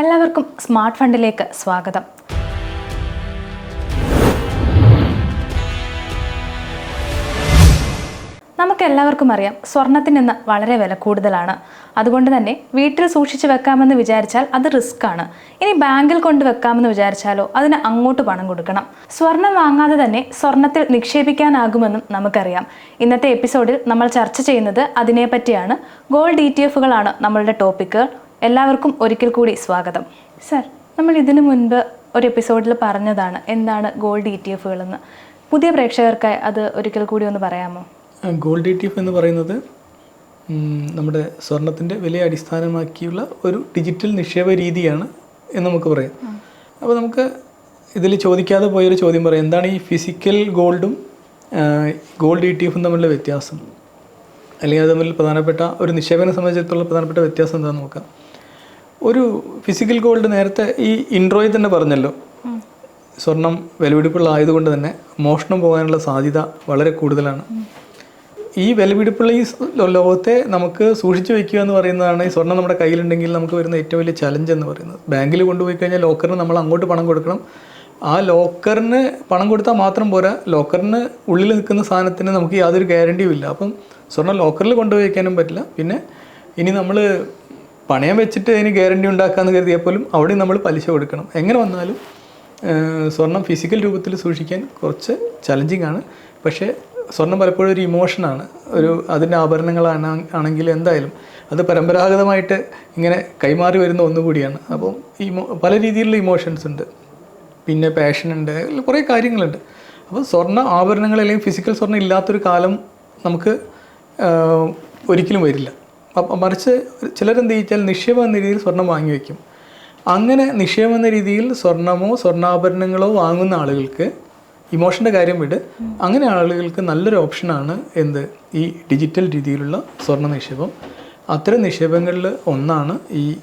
എല്ലാവർക്കും സ്മാർട്ട് ഫണ്ടിലേക്ക് സ്വാഗതം. നമുക്ക് എല്ലാവർക്കും അറിയാം സ്വർണത്തിന് ഇന്ന് വളരെ വില കൂടുതലാണ്. അതുകൊണ്ട് തന്നെ വീട്ടിൽ സൂക്ഷിച്ച് വെക്കാമെന്ന് വിചാരിച്ചാൽ അത് റിസ്ക് ആണ്. ഇനി ബാങ്കിൽ കൊണ്ട് വെക്കാമെന്ന് വിചാരിച്ചാലോ അതിന് അങ്ങോട്ട് പണം കൊടുക്കണം. സ്വർണം വാങ്ങാതെ തന്നെ സ്വർണത്തിൽ നിക്ഷേപിക്കാനാകുമെന്നും നമുക്കറിയാം. ഇന്നത്തെ എപ്പിസോഡിൽ നമ്മൾ ചർച്ച ചെയ്യുന്നത് അതിനെപ്പറ്റിയാണ്. ഗോൾഡ് ഇ ടി എഫുകളാണ് നമ്മളുടെ ടോപ്പിക്ക് എല്ലാവർക്കും ഒരിക്കൽ കൂടി സ്വാഗതം. സർ നമ്മൾ ഇതിനു മുൻപ് ഒരു എപ്പിസോഡിൽ പറഞ്ഞതാണ് എന്താണ് ഗോൾഡ് ഇ ടി എഫുകളെന്ന് പുതിയ പ്രേക്ഷകർക്കായി അത് ഒരിക്കൽ കൂടി ഒന്ന് പറയാമോ? ഗോൾഡ് ഇ ടി എഫ് എന്ന് പറയുന്നത് നമ്മുടെ സ്വർണത്തിന്റെ വിലയെ അടിസ്ഥാനമാക്കിയുള്ള ഒരു ഡിജിറ്റൽ നിക്ഷേപ രീതിയാണ് എന്ന് നമുക്ക് പറയാം. അപ്പോൾ നമുക്ക് ഇതിൽ ചോദിക്കാതെ പോയൊരു ചോദ്യം പറയാം. എന്താണ് ഈ ഫിസിക്കൽ ഗോൾഡും ഗോൾഡ് ഇ ടി എഫും തമ്മിലുള്ള വ്യത്യാസം? അല്ലെങ്കിൽ അത് തമ്മിൽ പ്രധാനപ്പെട്ട ഒരു നിക്ഷേപനെ സംബന്ധിച്ചിടത്തോളം പ്രധാനപ്പെട്ട വ്യത്യാസം എന്താണെന്ന് നോക്കാം. ഒരു ഫിസിക്കൽ ഗോൾഡ് നേരത്തെ ഈ ഇൻട്രോയിൽ തന്നെ പറഞ്ഞല്ലോ. സ്വർണം വിലപിടിപ്പുള്ള ആയതുകൊണ്ട് തന്നെ മോഷണം പോകാനുള്ള സാധ്യത വളരെ കൂടുതലാണ്. ഈ വിലപിടിപ്പുള്ള ഈ ലോകത്തെ നമുക്ക് സൂക്ഷിച്ചു വെക്കുക എന്ന് പറയുന്നതാണ് ഈ സ്വർണം നമ്മുടെ കയ്യിലുണ്ടെങ്കിൽ നമുക്ക് വരുന്ന ഏറ്റവും വലിയ ചലഞ്ച് എന്ന് പറയുന്നത്. ബാങ്കിൽ കൊണ്ടുപോയി കഴിഞ്ഞാൽ ലോക്കറിന് നമ്മൾ അങ്ങോട്ട് പണം കൊടുക്കണം. ആ ലോക്കറിന് പണം കൊടുത്താൽ മാത്രം പോരാ. ലോക്കറിന് ഉള്ളിൽ നിൽക്കുന്ന സാധനത്തിന് നമുക്ക് യാതൊരു ഗ്യാരണ്ടിയും ഇല്ല. അപ്പം സ്വർണം ലോക്കറിൽ കൊണ്ടുപോയി വയ്ക്കാനും പറ്റില്ല. പിന്നെ ഇനി നമ്മൾ പണയം വെച്ചിട്ട് അതിന് ഗ്യാരണ്ടി ഉണ്ടാക്കാമെന്ന് കരുതിയാൽ പോലും അവിടെ നമ്മൾ പലിശ കൊടുക്കണം. എങ്ങനെ വന്നാലും സ്വർണം ഫിസിക്കൽ രൂപത്തിൽ സൂക്ഷിക്കാൻ കുറച്ച് ചലഞ്ചിങ് ആണ്. പക്ഷേ സ്വർണം പലപ്പോഴും ഒരു ഇമോഷനാണ് ഒരു അതിന്റെ ആഭരണങ്ങളാണ് ആണെങ്കിൽ എന്തായാലും അത് പരമ്പരാഗതമായിട്ട് ഇങ്ങനെ കൈമാറി വരുന്ന ഒന്നുകൂടിയാണ്. അപ്പം ഇമോ പല രീതിയിലുള്ള ഇമോഷൻസ് ഉണ്ട്. പിന്നെ പാഷൻ ഉണ്ട് കുറേ കാര്യങ്ങളുണ്ട്. അപ്പോൾ സ്വർണ ആഭരണങ്ങൾ അല്ലെങ്കിൽ ഫിസിക്കൽ സ്വർണം ഇല്ലാത്തൊരു കാലം നമുക്ക് ഒരിക്കലും വരില്ല. മറിച്ച് ചിലരെന്ത് ചോദിച്ചാൽ നിക്ഷേപം എന്ന രീതിയിൽ സ്വർണം വാങ്ങി വയ്ക്കും അങ്ങനെ നിക്ഷേപം എന്ന രീതിയിൽ സ്വർണമോ സ്വർണാഭരണങ്ങളോ വാങ്ങുന്ന ആളുകൾക്ക് ഇമോഷന്റെ കാര്യം വിട്. അങ്ങനെ ആളുകൾക്ക് നല്ലൊരു ഓപ്ഷനാണ് എന്ത്? ഈ ഡിജിറ്റൽ രീതിയിലുള്ള സ്വർണ നിക്ഷേപം. അത്തരം നിക്ഷേപങ്ങളിൽ ഒന്നാണ് ഈ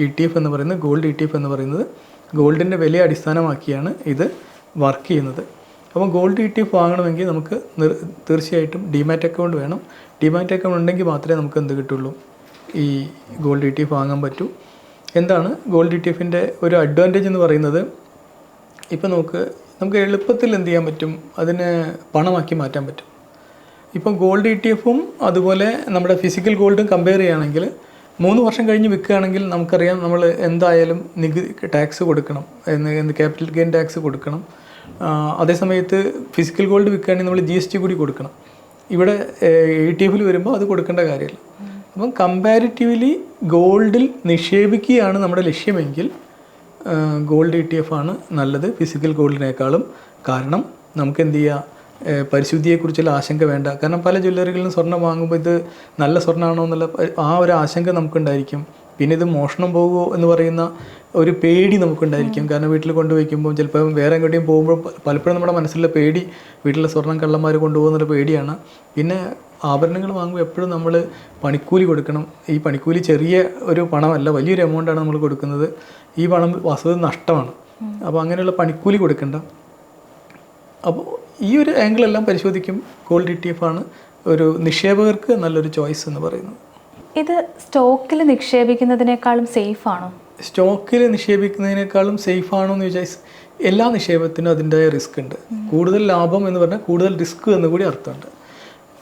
ഇ ടി എഫ് എന്ന് പറയുന്നത് ഗോൾഡ് ഇ ടി എഫ് എന്ന് പറയുന്നത്. ഗോൾഡിന്റെ വിലയെ അടിസ്ഥാനമാക്കിയാണ് ഇത് വർക്ക് ചെയ്യുന്നത്. അപ്പോൾ ഗോൾഡ് ഇ ടി എഫ് വാങ്ങണമെങ്കിൽ നമുക്ക് തീർച്ചയായിട്ടും ഡിമാറ്റ് അക്കൗണ്ട് വേണം. ഡിമാറ്റ് അക്കൗണ്ട് ഉണ്ടെങ്കിൽ മാത്രമേ നമുക്ക് എന്ത് കിട്ടുള്ളൂ? ഈ ഗോൾഡ് ഇ ടി എഫ് വാങ്ങാൻ പറ്റൂ. എന്താണ്? ഗോൾഡ് ഇ ടി എഫിന്റെ ഒരു അഡ്വാന്റേജ് എന്ന് പറയുന്നത് ഇപ്പോൾ നമുക്ക് നമുക്ക് എളുപ്പത്തിൽ എന്ത് ചെയ്യാൻ പറ്റും? അതിനെ പണമാക്കി മാറ്റാൻ പറ്റും. ഇപ്പം ഗോൾഡ് ഇ ടി എഫും അതുപോലെ നമ്മുടെ ഫിസിക്കൽ ഗോൾഡും കമ്പയർ ചെയ്യുകയാണെങ്കിൽ മൂന്ന് വർഷം കഴിഞ്ഞ് വിൽക്കുകയാണെങ്കിൽ നമുക്കറിയാം നമ്മൾ എന്തായാലും നികുതി ടാക്സ് കൊടുക്കണം. ക്യാപിറ്റൽ ഗെയിൻ ടാക്സ് കൊടുക്കണം. അതേസമയത്ത് ഫിസിക്കൽ ഗോൾഡ് വിൽക്കുകയാണെങ്കിൽ നമ്മൾ ജി എസ് ടി കൂടി കൊടുക്കണം. ഇവിടെ ഇ ടി എഫിൽ വരുമ്പോൾ അത് കൊടുക്കേണ്ട കാര്യമില്ല. അപ്പം കമ്പാരിറ്റീവ്ലി ഗോൾഡിൽ നിക്ഷേപിക്കുകയാണ് നമ്മുടെ ലക്ഷ്യമെങ്കിൽ ഗോൾഡ് ഇ ടി എഫ് ആണ് നല്ലത് ഫിസിക്കൽ ഗോൾഡിനേക്കാളും കാരണം നമുക്ക് എന്ത് ചെയ്യുക പരിശുദ്ധിയെക്കുറിച്ചുള്ള ആശങ്ക വേണ്ട. കാരണം പല ജ്വല്ലറികളിലും സ്വർണം വാങ്ങുമ്പോൾ ഇത് നല്ല സ്വർണമാണോ എന്നുള്ള ആ ഒരു ആശങ്ക നമുക്കുണ്ടായിരിക്കും. പിന്നെ ഇത് മോഷണം പോകുമോ എന്ന് പറയുന്ന ഒരു പേടി നമുക്കുണ്ടായിരിക്കും. കാരണം വീട്ടിൽ കൊണ്ടുവയ്ക്കുമ്പോൾ ചിലപ്പോൾ വേറെ എങ്ങോട്ടും പോകുമ്പോൾ പലപ്പോഴും നമ്മുടെ മനസ്സിലെ പേടി വീട്ടിലെ സ്വർണം കള്ളന്മാർ കൊണ്ടുപോകുന്നൊരു പേടിയാണ്. പിന്നെ ആഭരണങ്ങൾ വാങ്ങുമ്പോൾ എപ്പോഴും നമ്മൾ പണിക്കൂലി കൊടുക്കണം. ഈ പണിക്കൂലി ചെറിയ ഒരു പണമല്ല വലിയൊരു എമൗണ്ടാണ് നമ്മൾ കൊടുക്കുന്നത്. ഈ പണം വസ്തുത നഷ്ടമാണ്. അപ്പോൾ അങ്ങനെയുള്ള പണിക്കൂലി കൊടുക്കണ്ട. അപ്പോൾ ഈ ഒരു ആംഗിളെല്ലാം പരിശോധിക്കും. ഗോൾഡ് ഇ ടി എഫ് ആണ് ഒരു നിക്ഷേപകർക്ക് നല്ലൊരു ചോയ്സ് എന്ന് പറയുന്നത്. ഇത് സ്റ്റോക്കിൽ നിക്ഷേപിക്കുന്നതിനേക്കാളും സേഫ് ആണോ? സ്റ്റോക്കിൽ നിക്ഷേപിക്കുന്നതിനേക്കാളും സേഫ് ആണോ എന്ന് ചോദിച്ചാൽ എല്ലാ നിക്ഷേപത്തിനും അതിന്റെതായ റിസ്ക് ഉണ്ട്. കൂടുതൽ ലാഭം എന്ന് പറഞ്ഞാൽ കൂടുതൽ റിസ്ക് എന്ന് കൂടി അർത്ഥമുണ്ട്.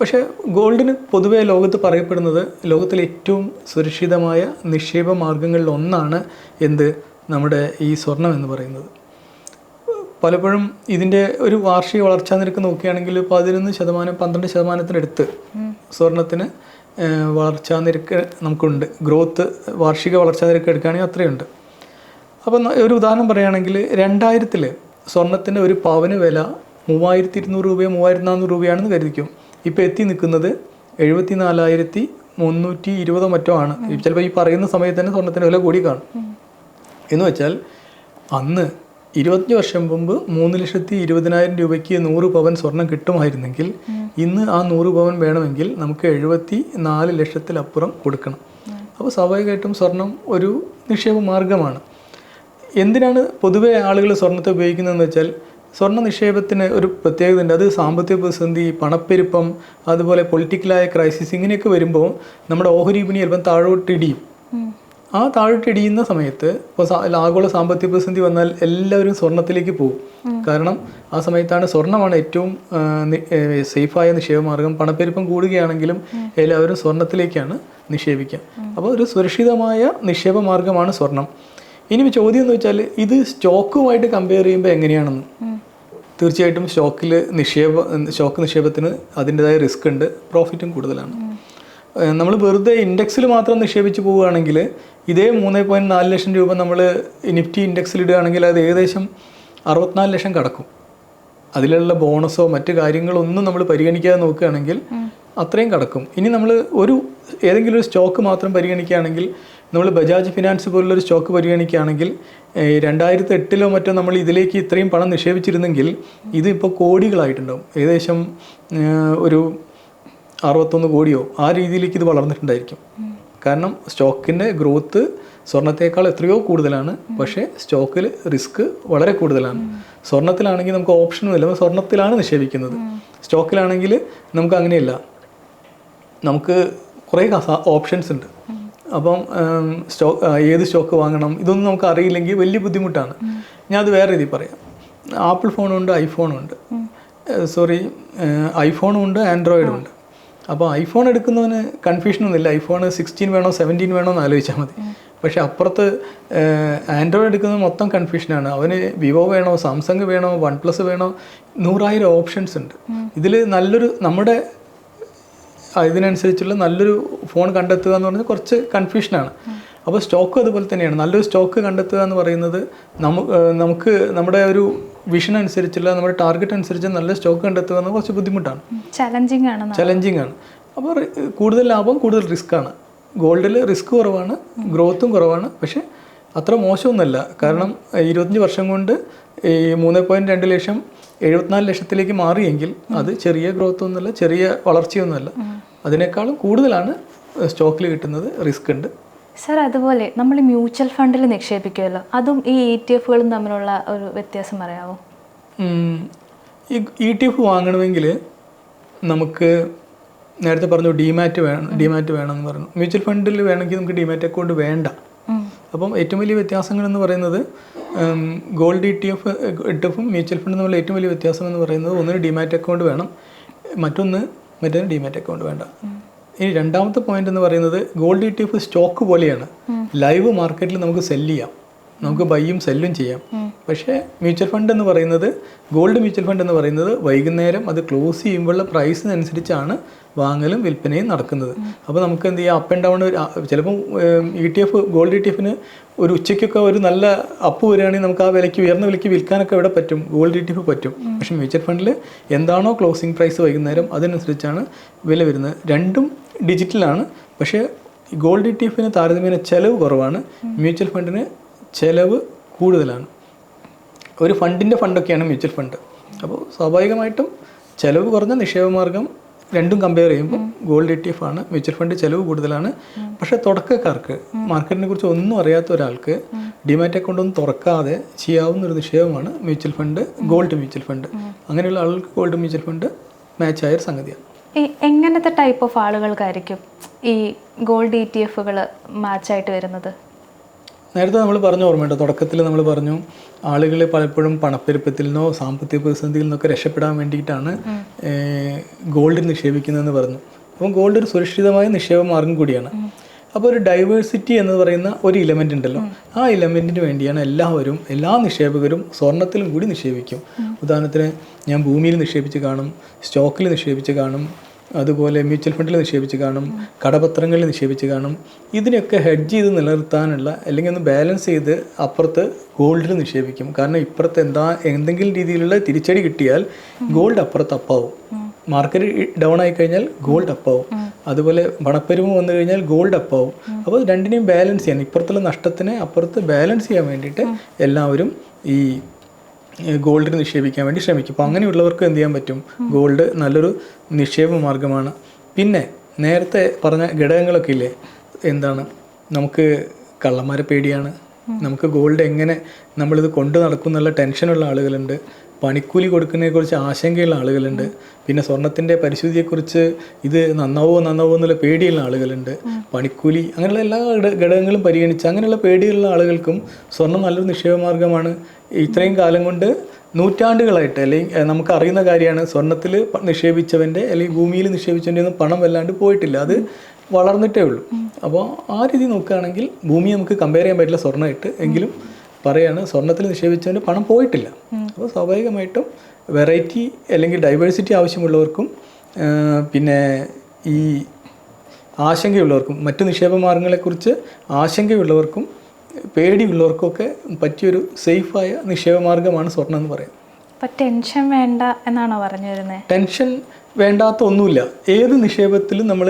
പക്ഷേ ഗോൾഡിന് പൊതുവേ ലോകത്ത് പറയപ്പെടുന്നത് ലോകത്തിലെ ഏറ്റവും സുരക്ഷിതമായ നിക്ഷേപ മാർഗങ്ങളിൽ ഒന്നാണ് എന്ത്? നമ്മുടെ ഈ സ്വർണം എന്ന് പറയുന്നത്. പലപ്പോഴും ഇതിന്റെ ഒരു വാർഷിക വളർച്ചാ നിരക്ക് നോക്കുകയാണെങ്കിൽ പതിനൊന്ന് ശതമാനം പന്ത്രണ്ട് ശതമാനത്തിനടുത്ത് സ്വർണത്തിന് വളർച്ചാ നിരക്ക് നമുക്കുണ്ട്. ഗ്രോത്ത് വാർഷിക വളർച്ചാ നിരക്ക് എടുക്കുകയാണെങ്കിൽ അത്രയുണ്ട്. അപ്പം ഒരു ഉദാഹരണം പറയുകയാണെങ്കിൽ രണ്ടായിരത്തിൽ സ്വർണത്തിന്റെ ഒരു പവന് വില മൂവായിരത്തി ഇരുന്നൂറ് രൂപയോ മൂവായിരത്തി നാനൂറ് രൂപയാണെന്ന് കരുതിക്കും. ഇപ്പോൾ എത്തി നിൽക്കുന്നത് എഴുപത്തി നാലായിരത്തി മുന്നൂറ്റി ഇരുപതോ മറ്റോ ആണ്. ചിലപ്പോൾ ഈ പറയുന്ന സമയത്ത് തന്നെ സ്വർണത്തിന്റെ വില കൂടി കാണും. എന്ന് വെച്ചാൽ അന്ന് ഇരുപത്തഞ്ച് വർഷം മുമ്പ് മൂന്ന് ലക്ഷത്തി ഇരുപതിനായിരം രൂപയ്ക്ക് നൂറ് പവൻ സ്വർണം കിട്ടുമായിരുന്നെങ്കിൽ ഇന്ന് ആ നൂറ് പവൻ വേണമെങ്കിൽ നമുക്ക് എഴുപത്തി നാല് ലക്ഷത്തിലപ്പുറം കൊടുക്കണം. അപ്പോൾ സ്വാഭാവികമായിട്ടും സ്വർണം ഒരു നിക്ഷേപ മാർഗമാണ്. എന്തിനാണ് പൊതുവേ ആളുകൾ സ്വർണത്തെ ഉപയോഗിക്കുന്നതെന്ന് വെച്ചാൽ സ്വർണ നിക്ഷേപത്തിന് ഒരു പ്രത്യേകത ഉണ്ട് അത് സാമ്പത്തിക പ്രതിസന്ധി പണപ്പെരുപ്പം അതുപോലെ പൊളിറ്റിക്കലായ ക്രൈസിസ് ഇങ്ങനെയൊക്കെ വരുമ്പോൾ നമ്മുടെ ഓഹരി വിപണി ചിലപ്പം താഴോട്ട് ഇടിയും ആ താഴ്ത്തിടിയുന്ന സമയത്ത് ഇപ്പോൾ ആഗോള സാമ്പത്തിക പ്രതിസന്ധി വന്നാൽ എല്ലാവരും സ്വർണത്തിലേക്ക് പോകും. കാരണം ആ സമയത്താണ് സ്വർണമാണ് ഏറ്റവും സേഫായ നിക്ഷേപമാർഗം. പണപ്പെരുപ്പം കൂടുകയാണെങ്കിലും എല്ലാവരും സ്വർണത്തിലേക്കാണ് നിക്ഷേപിക്കുക. അപ്പോൾ ഒരു സുരക്ഷിതമായ നിക്ഷേപ മാർഗമാണ് സ്വർണം. ഇനി ചോദ്യം എന്ന് വെച്ചാൽ ഇത് സ്റ്റോക്കുമായിട്ട് കമ്പയർ ചെയ്യുമ്പോൾ എങ്ങനെയാണെന്ന്? തീർച്ചയായിട്ടും സ്റ്റോക്കിൽ നിക്ഷേപ സ്റ്റോക്ക് നിക്ഷേപത്തിന് അതിന്റെതായ റിസ്ക് ഉണ്ട് പ്രോഫിറ്റും കൂടുതലാണ്. നമ്മൾ വെറുതെ ഇൻഡെക്സിൽ മാത്രം നിക്ഷേപിച്ച് പോവുകയാണെങ്കിൽ ഇതേ മൂന്ന് പോയിന്റ് നാല് ലക്ഷം രൂപ നമ്മൾ നിഫ്റ്റി ഇൻഡെക്സിൽ ഇടുകയാണെങ്കിൽ അത് ഏകദേശം അറുപത്തിനാല് ലക്ഷം കടക്കും. അതിലുള്ള ബോണസോ മറ്റു കാര്യങ്ങളൊന്നും നമ്മൾ പരിഗണിക്കാതെ നോക്കുകയാണെങ്കിൽ അത്രയും കടക്കും. ഇനി നമ്മൾ ഒരു ഏതെങ്കിലും ഒരു സ്റ്റോക്ക് മാത്രം പരിഗണിക്കുകയാണെങ്കിൽ നമ്മൾ ബജാജ് ഫിനാൻസ് പോലുള്ളൊരു സ്റ്റോക്ക് പരിഗണിക്കുകയാണെങ്കിൽ രണ്ടായിരത്തി എട്ടിലോ മറ്റോ നമ്മൾ ഇതിലേക്ക് ഇത്രയും പണം നിക്ഷേപിച്ചിരുന്നെങ്കിൽ ഇത് ഇപ്പോൾ കോടികളായിട്ടുണ്ടാവും. ഏകദേശം ഒരു അറുപത്തൊന്ന് കോടിയോ ആ രീതിയിലേക്ക് ഇത് വളർന്നിട്ടുണ്ടായിരിക്കും. കാരണം സ്റ്റോക്കിന്റെ ഗ്രോത്ത് സ്വർണത്തേക്കാൾ എത്രയോ കൂടുതലാണ്. പക്ഷേ സ്റ്റോക്കിൽ റിസ്ക് വളരെ കൂടുതലാണ്. സ്വർണത്തിലാണെങ്കിൽ നമുക്ക് ഓപ്ഷനും ഇല്ല. സ്വർണത്തിലാണ് നിക്ഷേപിക്കുന്നത്. സ്റ്റോക്കിലാണെങ്കിൽ നമുക്ക് അങ്ങനെയല്ല. നമുക്ക് കുറേ ഓപ്ഷൻസ് ഉണ്ട്. അപ്പം സ്റ്റോക്ക് ഏത് സ്റ്റോക്ക് വാങ്ങണം? ഇതൊന്നും നമുക്ക് അറിയില്ലെങ്കിൽ വലിയ ബുദ്ധിമുട്ടാണ്. ഞാൻ അത് വേറെ രീതിയിൽ പറയാം. ആപ്പിൾ ഫോണുണ്ട് ഐഫോണുണ്ട്. ഐഫോണും ഉണ്ട് സോറി ഐഫോണും ഉണ്ട് ആൻഡ്രോയിഡും ഉണ്ട്. അപ്പോൾ ഐഫോൺ എടുക്കുന്നവന് കൺഫ്യൂഷനൊന്നുമില്ല ഐഫോൺ സിക്സ്റ്റീൻ വേണോ സെവന്റീൻ വേണോ എന്ന് ആലോചിച്ചാൽ മതി. പക്ഷേ അപ്പുറത്ത് ആൻഡ്രോയിഡ് എടുക്കുന്നത് മൊത്തം കൺഫ്യൂഷനാണ് അവന് വിവോ വേണോ സാംസങ് വേണോ വൺ പ്ലസ് വേണോ നൂറായിരം ഓപ്ഷൻസ് ഉണ്ട്. ഇതിൽ നല്ലൊരു നമ്മുടെ ഇതിനനുസരിച്ചുള്ള നല്ലൊരു ഫോൺ കണ്ടെത്തുക എന്ന് പറഞ്ഞാൽ കുറച്ച് കൺഫ്യൂഷനാണ് അപ്പോൾ സ്റ്റോക്ക് അതുപോലെ തന്നെയാണ്. നല്ലൊരു സ്റ്റോക്ക് കണ്ടെത്തുക എന്ന് പറയുന്നത് നമുക്ക് നമുക്ക് നമ്മുടെ ഒരു വിഷൻ അനുസരിച്ചുള്ള നമ്മുടെ ടാർഗറ്റ് അനുസരിച്ച് നല്ല സ്റ്റോക്ക് കണ്ടെത്തുക എന്ന് കുറച്ച് ബുദ്ധിമുട്ടാണ്. ചലഞ്ചിങ് ആണ് ചലഞ്ചിങ് ആണ്. അപ്പോൾ കൂടുതൽ ലാഭം കൂടുതൽ റിസ്ക് ആണ്. ഗോൾഡിൽ റിസ്ക് കുറവാണ് ഗ്രോത്തും കുറവാണ്. പക്ഷേ അത്ര മോശമൊന്നുമല്ല. കാരണം ഇരുപത്തഞ്ച് വർഷം കൊണ്ട് ഈ മൂന്ന് പോയിന്റ് രണ്ട് ലക്ഷം എഴുപത്തിനാല് ലക്ഷത്തിലേക്ക് മാറിയെങ്കിൽ അത് ചെറിയ ഗ്രോത്ത് ഒന്നുമല്ല ചെറിയ വളർച്ചയൊന്നുമല്ല. അതിനേക്കാളും കൂടുതലാണ് സ്റ്റോക്കിൽ കിട്ടുന്നത് റിസ്ക് ഉണ്ട്. സർ അതുപോലെ നമ്മൾ മ്യൂച്വൽ ഫണ്ടിൽ നിക്ഷേപിക്കുമല്ലോ. അതും ഈ ഇ ടി എഫുകളും തമ്മിലുള്ള ഒരു വ്യത്യാസം പറയാമോ ഈ ഇ ടി എഫ് വാങ്ങണമെങ്കിൽ നമുക്ക് നേരത്തെ പറഞ്ഞു ഡിമാറ്റ് വേണം ഡിമാറ്റ് വേണം എന്ന് പറഞ്ഞു. മ്യൂച്വൽ ഫണ്ടിൽ വേണമെങ്കിൽ നമുക്ക് ഡിമാറ്റ് അക്കൗണ്ട് വേണ്ട. അപ്പം ഏറ്റവും വലിയ വ്യത്യാസങ്ങൾ എന്ന് പറയുന്നത് ഗോൾഡ് ഇ ടി എഫ് ഇട്ടഫും മ്യൂച്വൽ ഫണ്ടും തമ്മിൽ ഏറ്റവും വലിയ വ്യത്യാസം എന്ന് പറയുന്നത് ഒന്നിന് ഡിമാറ്റ് അക്കൗണ്ട് വേണം മറ്റൊന്ന് മറ്റൊന്ന് ഡിമാറ്റ് അക്കൗണ്ട് വേണ്ട. ഇനി രണ്ടാമത്തെ പോയിന്റ് എന്ന് പറയുന്നത് gold E T F stock പോലെയാണ്. ലൈവ് മാർക്കറ്റിൽ നമുക്ക് സെല്ല് ചെയ്യാം. നമുക്ക് ബൈയും സെല്ലും ചെയ്യാം. പക്ഷേ മ്യൂച്വൽ ഫണ്ട് എന്ന് പറയുന്നത് ഗോൾഡ് മ്യൂച്വൽ ഫണ്ട് എന്ന് പറയുന്നത് വൈകുന്നേരം അത് ക്ലോസ് ചെയ്യുമ്പോഴുള്ള പ്രൈസിനനുസരിച്ചാണ് വാങ്ങലും വിൽപ്പനയും നടക്കുന്നത്. അപ്പോൾ നമുക്ക് എന്ത് ചെയ്യാം അപ്പ് ആൻഡ് ഡൗൺ ചിലപ്പം E T F gold E T എഫിന് ഒരു ഉച്ചയ്ക്കൊക്കെ ഒരു നല്ല അപ്പ് വരികയാണെങ്കിൽ നമുക്ക് ആ വിലയ്ക്ക് ഉയർന്ന വിലയ്ക്ക് വിൽക്കാനൊക്കെ ഇവിടെ പറ്റും ഗോൾഡ് ഇ ടി എഫ് പറ്റും. പക്ഷേ മ്യൂച്വൽ ഫണ്ടിൽ എന്താണോ ക്ലോസിംഗ് പ്രൈസ് വൈകുന്നേരം അതിനനുസരിച്ചാണ് വില വരുന്നത്. രണ്ടും ഡിജിറ്റലാണ്. പക്ഷേ ഗോൾഡ് ഇ ടി എഫിന് താരതമ്യേന ചെലവ് കുറവാണ്. മ്യൂച്വൽ ഫണ്ടിന് ചെലവ് കൂടുതലാണ്. ഒരു ഫണ്ടിന്റെ ഫണ്ടൊക്കെയാണ് മ്യൂച്വൽ ഫണ്ട്. അപ്പോൾ സ്വാഭാവികമായിട്ടും ചിലവ് കുറഞ്ഞ നിക്ഷേപമാർഗം രണ്ടും കമ്പയർ ചെയ്യുമ്പോൾ ഗോൾഡ് ഇ ടി എഫ് ആണ്. മ്യൂച്വൽ ഫണ്ട് ചിലവ് കൂടുതലാണ്. പക്ഷേ തുടക്കക്കാർക്ക് മാർക്കറ്റിനെ കുറിച്ച് ഒന്നും അറിയാത്ത ഒരാൾക്ക് ഡിമാറ്റ് അക്കൗണ്ട് ഒന്നും തുറക്കാതെ ചെയ്യാവുന്ന ഒരു നിക്ഷേപമാണ് mutual fund gold mutual fund. അങ്ങനെയുള്ള ആളുകൾക്ക് ഗോൾഡ് മ്യൂച്വൽ ഫണ്ട് മാച്ചായ ഒരു സംഗതിയാണ്. എങ്ങനത്തെ ടൈപ്പ് ഓഫ് ആളുകൾക്കായിരിക്കും ഈ ഗോൾഡ് ഇ ടി എഫുകൾ മാച്ചായിട്ട് വരുന്നത്? നേരത്തെ നമ്മൾ പറഞ്ഞ ഓർമ്മയുണ്ട്. തുടക്കത്തിൽ നമ്മൾ പറഞ്ഞു ആളുകൾ പലപ്പോഴും പണപ്പെരുപ്പത്തിൽ നിന്നോ സാമ്പത്തിക പ്രതിസന്ധിയിൽ നിന്നൊക്കെ രക്ഷപ്പെടാൻ വേണ്ടിയിട്ടാണ് ഗോൾഡ് നിക്ഷേപിക്കുന്നതെന്ന് പറഞ്ഞു. അപ്പം ഗോൾഡ് ഒരു സുരക്ഷിതമായ നിക്ഷേപ മാർഗം കൂടിയാണ്. അപ്പോൾ ഒരു ഡൈവേഴ്സിറ്റി എന്ന് പറയുന്ന ഒരു ഇലമെന്റ് ഉണ്ടല്ലോ. ആ ഇലമെന്റിന് വേണ്ടിയാണ് എല്ലാവരും എല്ലാ നിക്ഷേപകരും സ്വർണത്തിലും കൂടി നിക്ഷേപിക്കും. ഉദാഹരണത്തിന് ഞാൻ ഭൂമിയിൽ നിക്ഷേപിച്ച് കാണും സ്റ്റോക്കിൽ നിക്ഷേപിച്ച് കാണും അതുപോലെ മ്യൂച്വൽ ഫണ്ടിൽ നിക്ഷേപിച്ച് കാണും കടപത്രങ്ങളിൽ നിക്ഷേപിച്ച് കാണും. ഇതിനെയൊക്കെ ഹെഡ്ജ് ചെയ്ത് നിലനിർത്താനുള്ള അല്ലെങ്കിൽ ഒന്ന് ബാലൻസ് ചെയ്ത് അപ്പുറത്ത് ഗോൾഡിൽ നിക്ഷേപിക്കും. കാരണം ഇപ്പുറത്ത് എന്താ എന്തെങ്കിലും രീതിയിലുള്ള തിരിച്ചടി കിട്ടിയാൽ ഗോൾഡ് അപ്പുറത്ത് അപ്പാവും മാർക്കറ്റ് ഡൗൺ ആയി കഴിഞ്ഞാൽ ഗോൾഡ് അപ്പാവും അതുപോലെ പണപ്പെരുമ വന്നു കഴിഞ്ഞാൽ ഗോൾഡ് അപ്പാവും അപ്പോൾ രണ്ടിനെയും ബാലൻസ് ചെയ്യാൻ ഇപ്പുറത്തുള്ള നഷ്ടത്തിനെ അപ്പുറത്ത് ബാലൻസ് ചെയ്യാൻ വേണ്ടിയിട്ട് എല്ലാവരും ഈ ഗോൾഡിന് നിക്ഷേപിക്കാൻ വേണ്ടി ശ്രമിക്കും. അപ്പോൾ അങ്ങനെയുള്ളവർക്ക് എന്ത് ചെയ്യാൻ പറ്റും? ഗോൾഡ് നല്ലൊരു നിക്ഷേപ മാർഗമാണ്. പിന്നെ നേരത്തെ പറഞ്ഞ ഘടകങ്ങളൊക്കെ ഇല്ലേ? എന്താണ്? നമുക്ക് കള്ളന്മാരെ പേടിയാണ്. നമുക്ക് ഗോൾഡ് എങ്ങനെ നമ്മളിത് കൊണ്ടു നടക്കും എന്നുള്ള ടെൻഷനുള്ള ആളുകളുണ്ട്. പണിക്കൂലി കൊടുക്കുന്നതിനെക്കുറിച്ച് ആശങ്കയുള്ള ആളുകളുണ്ട്. പിന്നെ സ്വർണത്തിന്റെ പരിശുദ്ധിയെക്കുറിച്ച് ഇത് നന്നാവോ നന്നാവോ എന്നുള്ള പേടിയുള്ള ആളുകളുണ്ട്. പണിക്കൂലി അങ്ങനെയുള്ള എല്ലാ ഘട- ഘടകങ്ങളും പരിഗണിച്ച് അങ്ങനെയുള്ള പേടിയുള്ള ആളുകൾക്കും സ്വർണം നല്ലൊരു നിക്ഷേപ മാർഗമാണ്. ഇത്രയും കാലം കൊണ്ട് നൂറ്റാണ്ടുകളായിട്ട് അല്ലെങ്കിൽ നമുക്കറിയുന്ന കാര്യമാണ് സ്വർണത്തിൽ നിക്ഷേപിച്ചവന്റെ അല്ലെങ്കിൽ ഭൂമിയിൽ നിക്ഷേപിച്ചവന്റെ ഒന്നും പണം വല്ലാണ്ട് പോയിട്ടില്ല. അത് വളർന്നിട്ടേ ഉള്ളൂ. അപ്പോൾ ആ രീതി നോക്കുകയാണെങ്കിൽ ഭൂമി നമുക്ക് കമ്പയർ ചെയ്യാൻ പറ്റില്ല സ്വർണമായിട്ട് എങ്കിലും പറയാണ് സ്വർണത്തിൽ നിക്ഷേപിച്ചവന്റെ പണം പോയിട്ടില്ല. അപ്പോൾ സ്വാഭാവികമായിട്ടും വെറൈറ്റി അല്ലെങ്കിൽ ഡൈവേഴ്സിറ്റി ആവശ്യമുള്ളവർക്കും പിന്നെ ഈ ആശങ്കയുള്ളവർക്കും മറ്റു നിക്ഷേപ മാർഗങ്ങളെക്കുറിച്ച് ആശങ്കയുള്ളവർക്കും പേടിയുള്ളവർക്കും ഒക്കെ പറ്റിയൊരു സേഫായ നിക്ഷേപ മാർഗമാണ് സ്വർണം എന്ന് പറയുന്നത്. അപ്പം ടെൻഷൻ വേണ്ട എന്നാണോ പറഞ്ഞു വരുന്നത് ടെൻഷൻ വേണ്ടാത്ത ഒന്നുമില്ല ഏത് നിക്ഷേപത്തിലും നമ്മൾ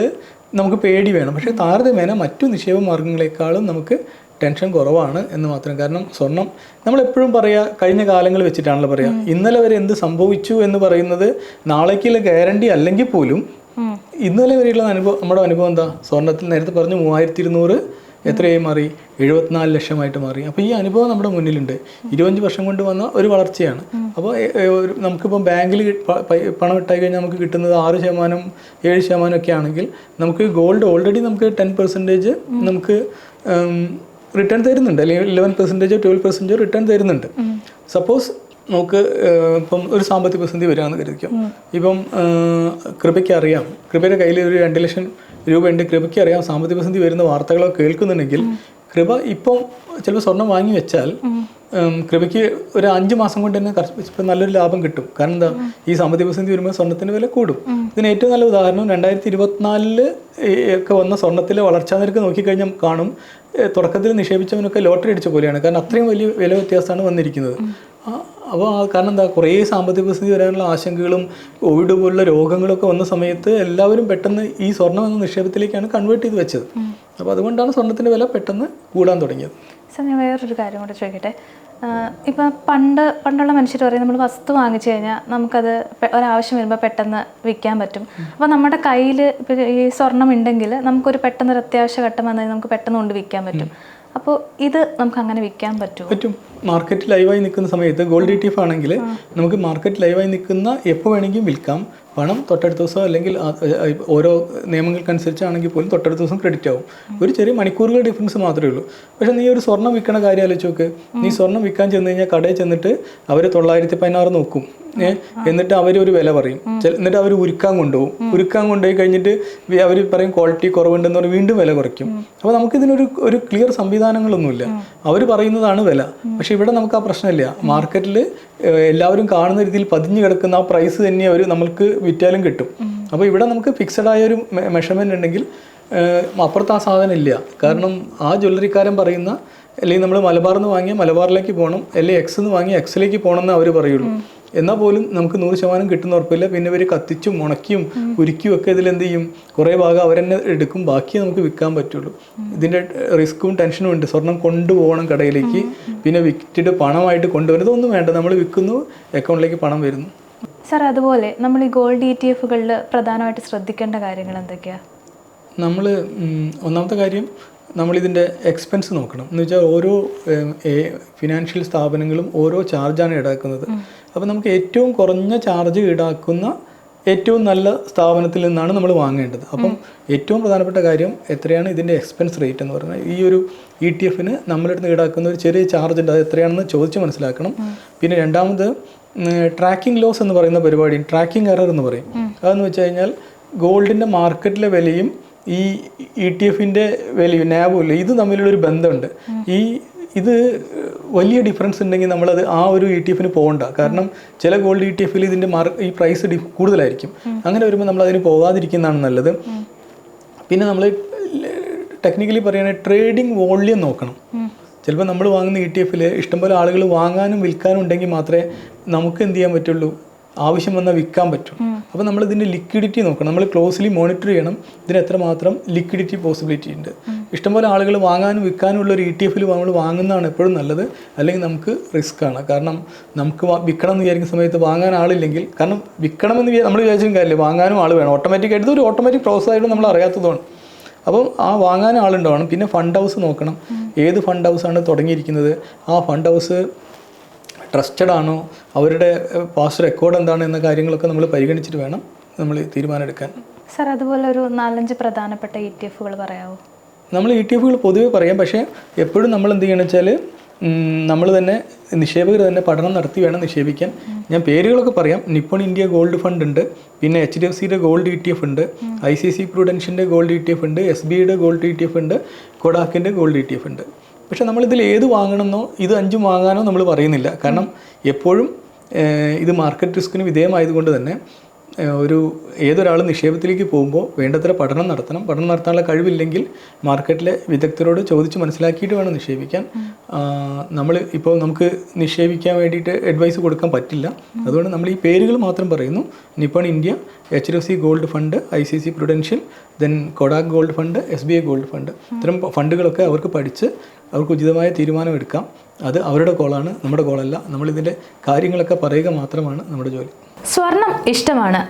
നമുക്ക് പേടി വേണം. പക്ഷേ താരതമ്യേന മറ്റു നിക്ഷേപ മാർഗങ്ങളെക്കാളും നമുക്ക് ടെൻഷൻ കുറവാണ് എന്ന് മാത്രം. കാരണം സ്വർണം നമ്മളെപ്പോഴും പറയുക കഴിഞ്ഞ കാലങ്ങൾ വെച്ചിട്ടാണല്ലോ പറയുക ഇന്നലെ വരെ എന്ത് സംഭവിച്ചു എന്ന് പറയുന്നത് നാളേക്കുള്ള ഗ്യാരണ്ടി അല്ലെങ്കിൽ പോലും ഇന്നലെ വരെയുള്ള അനുഭവം നമ്മുടെ അനുഭവം എന്താ? സ്വർണത്തിൽ നേരത്തെ പറഞ്ഞു മൂവായിരത്തി ഇരുന്നൂറ് എത്രയായി മാറി? എഴുപത്തിനാല് ലക്ഷമായിട്ട് മാറി. അപ്പോൾ ഈ അനുഭവം നമ്മുടെ മുന്നിലുണ്ട്. ഇരുപത്തഞ്ച് വർഷം കൊണ്ട് വന്ന ഒരു വളർച്ചയാണ്. അപ്പോൾ നമുക്കിപ്പോൾ നമുക്കിപ്പം ബാങ്കിൽ പണം ഇട്ടായി കഴിഞ്ഞാൽ നമുക്ക് കിട്ടുന്നത് ആറ് ശതമാനം ഏഴ് ശതമാനം ഒക്കെ ആണെങ്കിൽ നമുക്ക് ഗോൾഡ് ഓൾറെഡി നമുക്ക് ടെൻ പെർസെന്റേജ് നമുക്ക് റിട്ടേൺ തരുന്നുണ്ട്. അല്ലെങ്കിൽ ഇലവൻ പെർസെന്റേജോ ട്വൽവ് പെർസെന്റേജോ റിട്ടേൺ തരുന്നുണ്ട്. സപ്പോസ് നമുക്ക് ഇപ്പം ഒരു സാമ്പത്തിക പ്രതിസന്ധി വരികയെന്ന് കരുതിക്കും. ഇപ്പം കൃപയ്ക്ക് അറിയാം. കൃപയുടെ കയ്യിൽ ഒരു രണ്ട് ലക്ഷം രൂപയുണ്ട് കൃപയ്ക്ക് അറിയാം. സാമ്പത്തിക പ്രതിസന്ധി വരുന്ന വാർത്തകളൊക്കെ കേൾക്കുന്നുണ്ടെങ്കിൽ കൃപ ഇപ്പം ചിലപ്പോൾ സ്വർണം വാങ്ങി വെച്ചാൽ കൃപയ്ക്ക് ഒരു അഞ്ച് മാസം കൊണ്ട് തന്നെ നല്ലൊരു ലാഭം കിട്ടും. കാരണം എന്താ? ഈ സാമ്പത്തിക പ്രതിസന്ധി വരുമ്പോൾ സ്വർണത്തിന് വില കൂടും. ഇതിന് ഏറ്റവും നല്ല ഉദാഹരണം രണ്ടായിരത്തി ഇരുപത്തിനാലിൽ ഒക്കെ വന്ന സ്വർണത്തിലെ വളർച്ചാ നിരക്ക് നോക്കിക്കഴിഞ്ഞാൽ കാണും. തുടക്കത്തിൽ നിക്ഷേപിച്ചവനൊക്കെ ലോട്ടറി അടിച്ച പോലെയാണ്. കാരണം അത്രയും വലിയ വില വ്യത്യാസമാണ് വന്നിരിക്കുന്നത്. അപ്പോൾ കാരണം എന്താ? കുറേ സാമ്പത്തിക പ്രതിസന്ധി വരാനുള്ള ആശങ്കകളും കോവിഡ് പോലുള്ള രോഗങ്ങളൊക്കെ വന്ന സമയത്ത് എല്ലാവരും പെട്ടെന്ന് ഈ സ്വർണം എന്ന നിക്ഷേപത്തിലേക്കാണ് കൺവേർട്ട് ചെയ്ത് വെച്ചത്. അപ്പോൾ അതുകൊണ്ടാണ് സ്വർണത്തിന്റെ വില പെട്ടെന്ന് കൂടാൻ തുടങ്ങിയത്. സാർ ഞാൻ വേറൊരു കാര്യം കൂടെ ചോദിക്കട്ടെ? ഇപ്പം പണ്ട് പണ്ടുള്ള മനുഷ്യർ പറയും നമ്മൾ വസ്തു വാങ്ങിച്ചു കഴിഞ്ഞാൽ നമുക്കത് ഒരാവശ്യം വരുമ്പോൾ പെട്ടെന്ന് വിൽക്കാൻ പറ്റും. അപ്പോൾ നമ്മുടെ കയ്യിൽ ഇപ്പോൾ ഈ സ്വർണം ഉണ്ടെങ്കിൽ നമുക്കൊരു പെട്ടെന്ന് ഒരു അത്യാവശ്യ ഘട്ടം വന്നാൽ നമുക്ക് പെട്ടെന്ന് കൊണ്ട് വിൽക്കാൻ പറ്റും. അപ്പോൾ ഇത് നമുക്ക് അങ്ങനെ വിൽക്കാൻ പറ്റും. പറ്റും മാർക്കറ്റ് ലൈവായി നിൽക്കുന്ന സമയത്ത് ഗോൾഡ് ഇ ടി എഫ് ആണെങ്കിൽ നമുക്ക് മാർക്കറ്റ് ലൈവായി നിൽക്കുന്ന എപ്പോൾ വേണമെങ്കിലും വിൽക്കാം. പണം തൊട്ടടുത്ത ദിവസം അല്ലെങ്കിൽ ഓരോ നിയമങ്ങൾക്കനുസരിച്ചാണെങ്കിൽ പോലും തൊട്ടടുത്ത ദിവസം ക്രെഡിറ്റ് ആവും. ഒരു ചെറിയ മണിക്കൂറുകൾ ഡിഫറൻസ് മാത്രമേ ഉള്ളൂ. പക്ഷെ നീ ഒരു സ്വർണം വിൽക്കണ കാര്യം ആലോചിച്ച് നോക്ക്. നീ സ്വർണം വിൽക്കാൻ ചെന്ന് കഴിഞ്ഞാൽ കടയിൽ ചെന്നിട്ട് അവർ തൊള്ളായിരത്തി പതിനാറ് നോക്കും. എന്നിട്ട് അവർ ഒരു വില പറയും. എന്നിട്ട് അവർ ഉരുക്കാൻ കൊണ്ടുപോകും. ഉരുക്കാൻ കൊണ്ടുപോയി കഴിഞ്ഞിട്ട് അവർ പറയും ക്വാളിറ്റി കുറവുണ്ടെന്ന് പറഞ്ഞ് വീണ്ടും വില കുറയ്ക്കും. അപ്പോൾ നമുക്കിതിനൊരു ഒരു ക്ലിയർ സംവിധാനങ്ങളൊന്നുമില്ല. അവർ പറയുന്നതാണ് വില. പക്ഷെ ഇവിടെ നമുക്ക് ആ പ്രശ്നമില്ല. മാർക്കറ്റിൽ എല്ലാവരും കാണുന്ന രീതിയിൽ പതിഞ്ഞു കിടക്കുന്ന ആ പ്രൈസ് തന്നെ അവർ നമ്മൾക്ക് വിറ്റാലും കിട്ടും. അപ്പോൾ ഇവിടെ നമുക്ക് ഫിക്സഡ് ആയ ഒരു മെഷർമെന്റ് ഉണ്ടെങ്കിൽ അപ്പുറത്ത് ആ സാധനം ഇല്ല. കാരണം ആ ജ്വല്ലറിക്കാരൻ പറയുന്ന അല്ലെങ്കിൽ നമ്മൾ മലബാറിൽ നിന്ന് വാങ്ങിയാൽ മലബാറിലേക്ക് പോകണം അല്ലെങ്കിൽ എക്സ് എന്ന് വാങ്ങിയാൽ എക്സിലേക്ക് പോകണം എന്ന് അവർ പറയുള്ളൂ. എന്നാൽ പോലും നമുക്ക് നൂറ് ശതമാനം കിട്ടുന്ന ഉറപ്പില്ല. പിന്നെ ഇവർ കത്തിച്ചും ഉണക്കിയും ഉരുക്കിയും ഒക്കെ ഇതിൽ എന്ത് ചെയ്യും? കുറേ ഭാഗം അവരെന്നെ എടുക്കും. ബാക്കി നമുക്ക് വിൽക്കാൻ പറ്റുള്ളൂ. ഇതിന്റെ റിസ്ക്കും ടെൻഷനും ഉണ്ട്. സ്വർണം കൊണ്ടുപോകണം കടയിലേക്ക്. പിന്നെ വിറ്റിട്ട് പണമായിട്ട് കൊണ്ടുവരുന്നത് ഒന്നും വേണ്ട. നമ്മൾ വിൽക്കുന്നു. അക്കൗണ്ടിലേക്ക് പണം വരുന്നു. സർ അതുപോലെ നമ്മൾ ഈ ഗോൾഡ് ഇ ടി എഫുകളിൽ പ്രധാനമായിട്ട് ശ്രദ്ധിക്കേണ്ട കാര്യങ്ങൾ എന്തൊക്കെയാണ് നമ്മൾ ഒന്നാമത്തെ കാര്യം നമ്മളിതിന്റെ എക്സ്പെൻസ് നോക്കണം. എന്ന് വെച്ചാൽ ഓരോ ഫിനാൻഷ്യൽ സ്ഥാപനങ്ങളും ഓരോ ചാർജാണ് ഈടാക്കുന്നത്. അപ്പോൾ നമുക്ക് ഏറ്റവും കുറഞ്ഞ ചാർജ് ഈടാക്കുന്ന ഏറ്റവും നല്ല സ്ഥാപനത്തിൽ നിന്നാണ് നമ്മൾ വാങ്ങേണ്ടത്. അപ്പം ഏറ്റവും പ്രധാനപ്പെട്ട കാര്യം എത്രയാണ് ഇതിന്റെ എക്സ്പെൻസ് റേറ്റ് എന്ന് പറയുന്നത് ഈ ഒരു ഇ ടി എഫിന് നമ്മളിടുന്ന് ഈടാക്കുന്ന ഒരു ചെറിയ ചാർജ് ഉണ്ട്. അത് എത്രയാണെന്ന് ചോദിച്ച് മനസ്സിലാക്കണം. പിന്നെ രണ്ടാമത് ട്രാക്കിംഗ് ലോസ് എന്ന് പറയുന്ന പരിപാടി ട്രാക്കിംഗ് എറർ എന്ന് പറയും. അതെന്ന് വെച്ച് കഴിഞ്ഞാൽ ഗോൾഡിന്റെ മാർക്കറ്റിലെ വിലയും ഈ ഇ ടി എഫിന്റെ വിലയും നാബും ഇല്ല ഇത് തമ്മിലുള്ളൊരു ബന്ധമുണ്ട്. ഈ ഇത് വലിയ ഡിഫറൻസ് ഉണ്ടെങ്കിൽ നമ്മളത് ആ ഒരു ഇ ടി എഫിന് പോകണ്ട. കാരണം ചില ഗോൾഡ് ഇ ടി എഫിൽ ഇതിന്റെ മാർ ഈ പ്രൈസ് ഡി കൂടുതലായിരിക്കും. അങ്ങനെ വരുമ്പോൾ നമ്മൾ അതിന് പോകാതിരിക്കുന്നതാണ് നല്ലത്. പിന്നെ നമ്മൾ ടെക്നിക്കലി പറയുകയാണെങ്കിൽ ട്രേഡിംഗ് വോള്യം നോക്കണം. ചിലപ്പോൾ നമ്മൾ വാങ്ങുന്ന ഇ ടി എഫിൽ ഇഷ്ടംപോലെ ആളുകൾ വാങ്ങാനും വിൽക്കാനും ഉണ്ടെങ്കിൽ മാത്രമേ നമുക്ക് എന്ത് ചെയ്യാൻ പറ്റുള്ളൂ? ആവശ്യം വന്നാൽ വിൽക്കാൻ പറ്റും. അപ്പോൾ നമ്മൾ ഇതിന്റെ ലിക്വിഡിറ്റി നോക്കണം. നമ്മൾ ക്ലോസ്ലി മോണിറ്റർ ചെയ്യണം. ഇതിന് എത്രമാത്രം ലിക്വിഡിറ്റി പോസിബിലിറ്റി ഉണ്ട്. ഇഷ്ടംപോലെ ആളുകൾ വാങ്ങാനും വിൽക്കാനും ഉള്ള ഒരു ഇ ടി എഫിൽ നമ്മൾ വാങ്ങുന്നതാണ് എപ്പോഴും നല്ലത്. അല്ലെങ്കിൽ നമുക്ക് റിസ്ക് ആണ്. കാരണം നമുക്ക് വിൽക്കണം എന്ന് വിചാരിക്കുന്ന സമയത്ത് വാങ്ങാൻ ആളില്ലെങ്കിൽ കാരണം വിൽക്കണമെന്ന് നമ്മൾ വിചാരിച്ചും കാര്യമില്ല. വാങ്ങാനും ആൾ വേണം. ഓട്ടോമാറ്റിക് ആയിട്ട് ഒരു ഓട്ടോമാറ്റിക് പ്രോസസ് ആയിട്ട് നമ്മൾ അറിയാത്തതാണ് അപ്പോൾ ആ വാങ്ങാൻ ആളുണ്ടാവണം. പിന്നെ ഫണ്ട് ഹൗസ് നോക്കണം. ഏത് ഫണ്ട് ഹൗസാണ് തുടങ്ങിയിരിക്കുന്നത്? ആ ഫണ്ട് ഹൗസ് ട്രസ്റ്റഡ് ആണോ? അവരുടെ പാസ്റ്റ് റെക്കോർഡ് എന്താണ് എന്ന കാര്യങ്ങളൊക്കെ നമ്മൾ പരിഗണിച്ചിട്ട് വേണം നമ്മൾ തീരുമാനമെടുക്കാൻ. സർ അതുപോലെ ഒരു നാലഞ്ച് പ്രധാനപ്പെട്ട ഇ ടി എഫുകൾ പറയാമോ നമ്മൾ ഇ ടി എഫുകൾ പൊതുവേ പറയാം പക്ഷേ എപ്പോഴും നമ്മൾ എന്ത് ചെയ്യണം വെച്ചാൽ നമ്മൾ തന്നെ നിക്ഷേപകർ തന്നെ പഠനം നടത്തി വേണം നിക്ഷേപിക്കാൻ. ഞാൻ പേരുകളൊക്കെ പറയാം. നിപ്പോൺ ഇന്ത്യ ഗോൾഡ് ഫണ്ട് ഉണ്ട് പിന്നെ എച്ച് ഡി എഫ് സിയുടെ ഗോൾഡ് ഇ ടി എഫ് ഉണ്ട് ഐ സി സി പ്രൂഡൻഷ്യന്റെ ഗോൾഡ് ഇ ടി എഫ് ഉണ്ട് എസ് ബി ഐയുടെ ഗോൾഡ് ഇ ടി എഫ് ഉണ്ട് കൊഡാക്കിന്റെ ഗോൾഡ് ഇ ടി എഫ് ഉണ്ട്. പക്ഷേ നമ്മളിതിൽ ഏത് വാങ്ങണമെന്നോ ഇത് അഞ്ചും വാങ്ങാനോ നമ്മൾ പറയുന്നില്ല. കാരണം എപ്പോഴും ഇത് മാർക്കറ്റ് റിസ്കിന് വിധേയമായതുകൊണ്ട് തന്നെ ഒരു ഏതൊരാൾ നിക്ഷേപത്തിലേക്ക് പോകുമ്പോൾ വേണ്ടത്ര പഠനം നടത്തണം. പഠനം നടത്താനുള്ള കഴിവില്ലെങ്കിൽ മാർക്കറ്റിലെ വിദഗ്ധരോട് ചോദിച്ച് മനസ്സിലാക്കിയിട്ട് വേണം നിക്ഷേപിക്കാൻ. നമ്മൾ ഇപ്പോൾ നമുക്ക് നിക്ഷേപിക്കാൻ വേണ്ടിയിട്ട് അഡ്വൈസ് കൊടുക്കാൻ പറ്റില്ല. അതുകൊണ്ട് നമ്മൾ ഈ പേരുകൾ മാത്രം പറയുന്നു. Nippon India H D F C gold fund I C C Prudential then Kotak gold fund S B I gold fund ഇത്തരം ഫണ്ടുകളൊക്കെ അവർക്ക് പഠിച്ച് അവർക്ക് ഉചിതമായ തീരുമാനം എടുക്കാം അത് അവരുടെ കോളാണ് നമ്മുടെ കോളല്ല. നമ്മളിതിന്റെ കാര്യങ്ങളൊക്കെ പറയുക മാത്രമാണ് നമ്മുടെ ജോലി. സ്വർണം ഇഷ്ടമാണ്.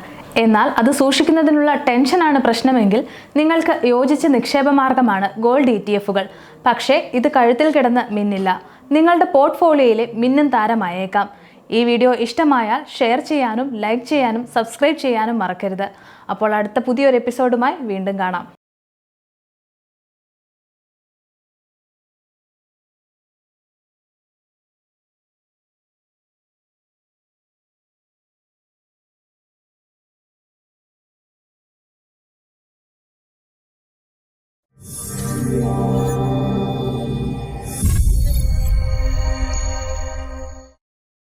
എന്നാൽ അത് സൂക്ഷിക്കുന്നതിനുള്ള ടെൻഷനാണ് പ്രശ്നമെങ്കിൽ നിങ്ങൾക്ക് യോജിച്ച നിക്ഷേപ മാർഗമാണ് ഗോൾഡ് ഇ ടി എഫുകൾ പക്ഷേ ഇത് കഴുത്തിൽ കിടന്ന് മിന്നില്ല. നിങ്ങളുടെ പോർട്ട്ഫോളിയോയിലെ മിന്നും താരമായേക്കാം. ഈ വീഡിയോ ഇഷ്ടമായാൽ ഷെയർ ചെയ്യാനും ലൈക്ക് ചെയ്യാനും സബ്സ്ക്രൈബ് ചെയ്യാനും മറക്കരുത്. അപ്പോൾ അടുത്ത പുതിയൊരു എപ്പിസോഡുമായി വീണ്ടും കാണാം.